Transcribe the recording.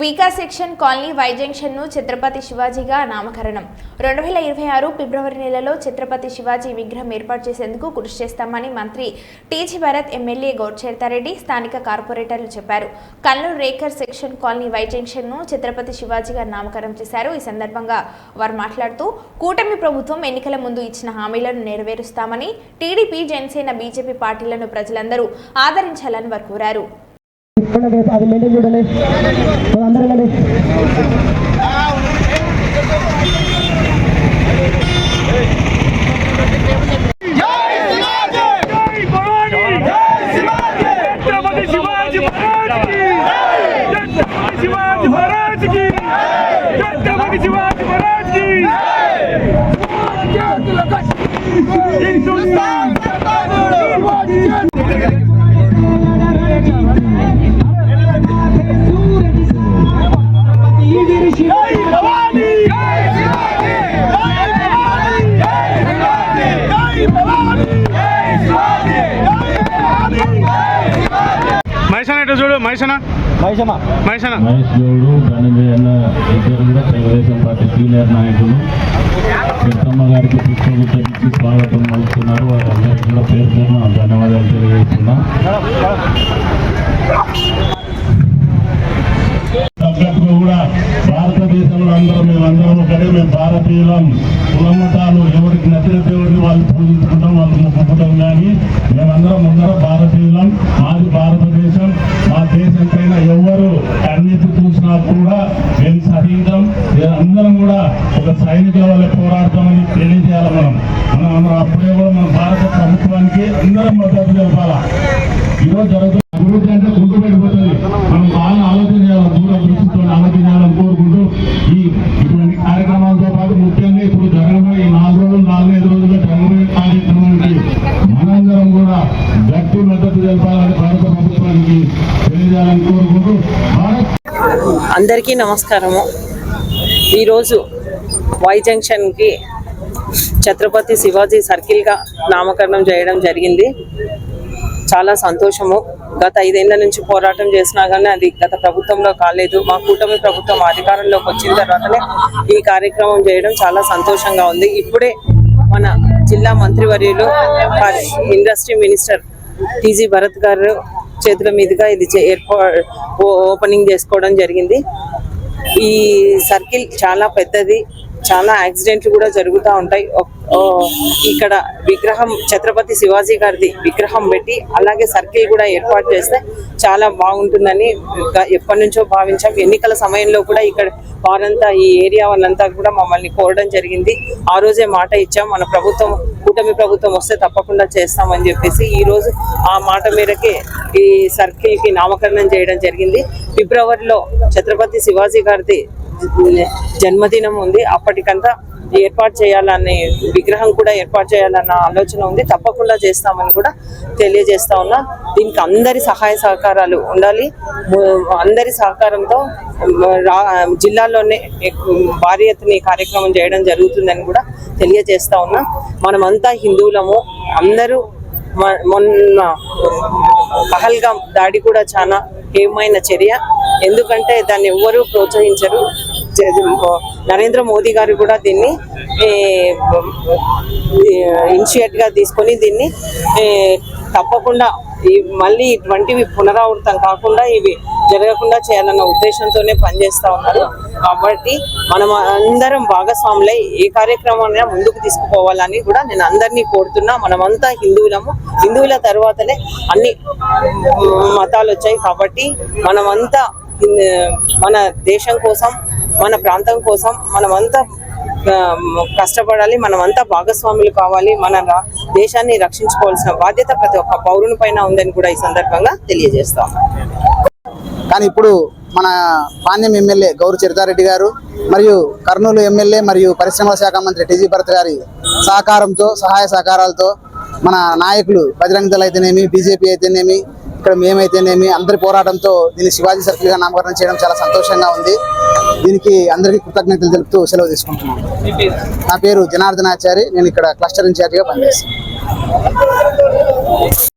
వీకా section colony Y జంక్షన్ను ఛత్రపతి శివాజీగా నామకరణం. రెండు వేల ఇరవై ఆరు ఫిబ్రవరి నెలలో ఛత్రపతి శివాజీ విగ్రహం ఏర్పాటు చేసేందుకు కృషి చేస్తామని మంత్రి టీజీ భరత్ ఎమ్మెల్యే గౌడ్చేర్తారెడ్డి స్థానిక కార్పొరేటర్లు చెప్పారు. కల్లూరు రేకర్ సెక్షన్ కాలనీ వై జంక్షన్ను ఛత్రపతి శివాజీగా నామకరణం చేశారు. ఈ సందర్భంగా వారు మాట్లాడుతూ కూటమి ప్రభుత్వం ఎన్నికల ముందు ఇచ్చిన హామీలను నెరవేరుస్తామని టీడీపీ జనసేన బీజేపీ పార్టీలను ప్రజలందరూ ఆదరించాలని వారు కోరారు. చూడండి అది మెయింటైన్ చూడండి సో అందరూ వెళ్ళండి जय ఇటు చూడు? మహేషణ మహేషమ్మ మహేషణ మహేష్ గౌడు ధనంజయ అన్న ఇద్దరు కూడా తెలుగుదేశం పార్టీ సీనియర్ నాయకులు. పెద్దమ్మ గారికి పుష్పగుచ్చరించి స్వాగతం పలుకుతున్నారు. వారందరికీ కూడా పేరు పేరున ధన్యవాదాలు తెలియజేస్తున్నా. కూడా భారతదేశంలో అందరం మేమందరం ఒకటే. మేము భారతీయులం. కులమతాలు ఎవరికి నచ్చిన దేవుడిని వాళ్ళు పూజించుకుంటాం వాళ్ళు మొక్కుకుంటాం కానీ మేమందరం ముందర భారతీయులం. మాది భారతదేశం మా దేశం పైన ఎవరు కన్నెత్తి చూసినా కూడా మేము సహించం అందరం కూడా ఒక సైనికుల వల్ల పోరాడతామని తెలియజేయాలి మనం మనం అందరం అప్పుడే కూడా మన భారత ప్రభుత్వానికి అందరం మద్దతు తెలపాలా? ఈరోజు జరుగుతున్న అభివృద్ధి అంటే గుంటు పెట్టిపోతుంది మనం బాగా ఆలోచన చేయాలి దూర దృష్టితో ఆలోచన చేయాలని కోరుకుంటూ ఈ ఇటువంటి కార్యక్రమాలతో పాటు ముఖ్యంగా ఇప్పుడు జరగబోయే ఈ నాలుగు రోజులు నాలుగైదు రోజుల్లో జరగబోయే కార్యక్రమానికి మనందరం కూడా గట్టి మద్దతు తెలపాలని భారత ప్రభుత్వానికి తెలియజేయాలని కోరుకుంటూ భారత్ అందరికీ నమస్కారము. ఈరోజు వై జంక్షన్కి ఛత్రపతి శివాజీ సర్కిల్గా నామకరణం చేయడం జరిగింది. చాలా సంతోషము. గత ఐదేళ్ళ నుంచి పోరాటం చేసినా కానీ అది గత ప్రభుత్వంలో కాలేదు. మా కూటమి ప్రభుత్వం అధికారంలోకి వచ్చిన తర్వాతనే ఈ కార్యక్రమం చేయడం చాలా సంతోషంగా ఉంది. ఇప్పుడే మన జిల్లా మంత్రివర్యులు ఇండస్ట్రీ మినిస్టర్ టీజీ భరత్ గారు చేతుల మీదుగా ఇది ఏర్పా ఓపెనింగ్ చేసుకోవడం జరిగింది. ఈ సర్కిల్ చాలా పెద్దది చాలా యాక్సిడెంట్లు కూడా జరుగుతూ ఉంటాయి. ఇక్కడ విగ్రహం ఛత్రపతి శివాజీ గారిది విగ్రహం పెట్టి అలాగే సర్కిల్ కూడా ఏర్పాటు చేస్తే చాలా బాగుంటుందని ఎప్పటి నుంచో భావించాం. ఎన్నికల సమయంలో కూడా ఇక్కడ వారంతా ఈ ఏరియా వాళ్ళంతా కూడా మమ్మల్ని కోరడం జరిగింది. ఆ రోజే మాట ఇచ్చాం. మన ప్రభుత్వం కూటమి ప్రభుత్వం వస్తే తప్పకుండా చేస్తామని చెప్పేసి ఈ రోజు ఆ మాట మేరకే ఈ సర్కిల్కి నామకరణం చేయడం జరిగింది. ఫిబ్రవరిలో ఛత్రపతి శివాజీ గారిది జన్మదినం ఉంది. అప్పటికంతా ఏర్పాటు చేయాలనే విగ్రహం కూడా ఏర్పాటు చేయాలన్న ఆలోచన ఉంది. తప్పకుండా చేస్తామని కూడా తెలియజేస్తా ఉన్నా. దీనికి అందరి సహాయ సహకారాలు ఉండాలి. అందరి సహకారంతో రా జిల్లాలోనే భారీ ఎత్తున ఈ కార్యక్రమం చేయడం జరుగుతుందని కూడా తెలియజేస్తా ఉన్నా. మనమంతా హిందువులము. అందరూ మొన్న పహల్గాం దాడి కూడా చాలా హేమైన చర్య. ఎందుకంటే దాన్ని ఎవ్వరూ ప్రోత్సహించరు. నరేంద్ర మోదీ గారు కూడా దీన్ని ఇనిషియేట్గా తీసుకొని దీన్ని తప్పకుండా ఈ మళ్ళీ ఇటువంటివి పునరావృతం కాకుండా ఇవి జరగకుండా చేయాలన్న ఉద్దేశంతోనే పనిచేస్తా ఉన్నారు. కాబట్టి మనం అందరం భాగస్వాములై ఏ కార్యక్రమాన్ని ముందుకు తీసుకుపోవాలని కూడా నేను అందరినీ కోరుతున్నా. మనమంతా హిందువులము. హిందువుల తర్వాతనే అన్ని మతాలు వచ్చాయి కాబట్టి మనమంతా మన దేశం కోసం మన ప్రాంతం కోసం మనమంతా కష్టపడాలి మనమంతా భాగస్వాములు కావాలి మన రా- దేశాన్ని రక్షించుకోవాల్సిన బాధ్యత ప్రతి ఒక్క పౌరుని పైన ఉందని కూడా ఈ సందర్భంగా తెలియజేస్తాం. కానీ ఇప్పుడు మన పాణ్యం ఎమ్మెల్యే గౌరు చరితారెడ్డి గారు మరియు కర్నూలు ఎమ్మెల్యే మరియు పరిశ్రమల శాఖ మంత్రి టీజీ భరత్ గారి సహకారంతో సహాయ సహకారాలతో మన నాయకులు బజరంగ దళ అయితేనేమి బీజేపీ అయితేనేమి ఇక్కడ మేమైతేనేమి అందరి పోరాటంతో దీన్ని శివాజీ సర్కిల్గా నామకరణం చేయడం చాలా సంతోషంగా ఉంది. దీనికి అందరికీ కృతజ్ఞతలు తెలుపుతూ సెలవు తీసుకుంటున్నాను నా పేరు జనార్దనాచారి. నేను ఇక్కడ క్లస్టర్ ఇన్ఛార్జిగా పనిచేస్తాను.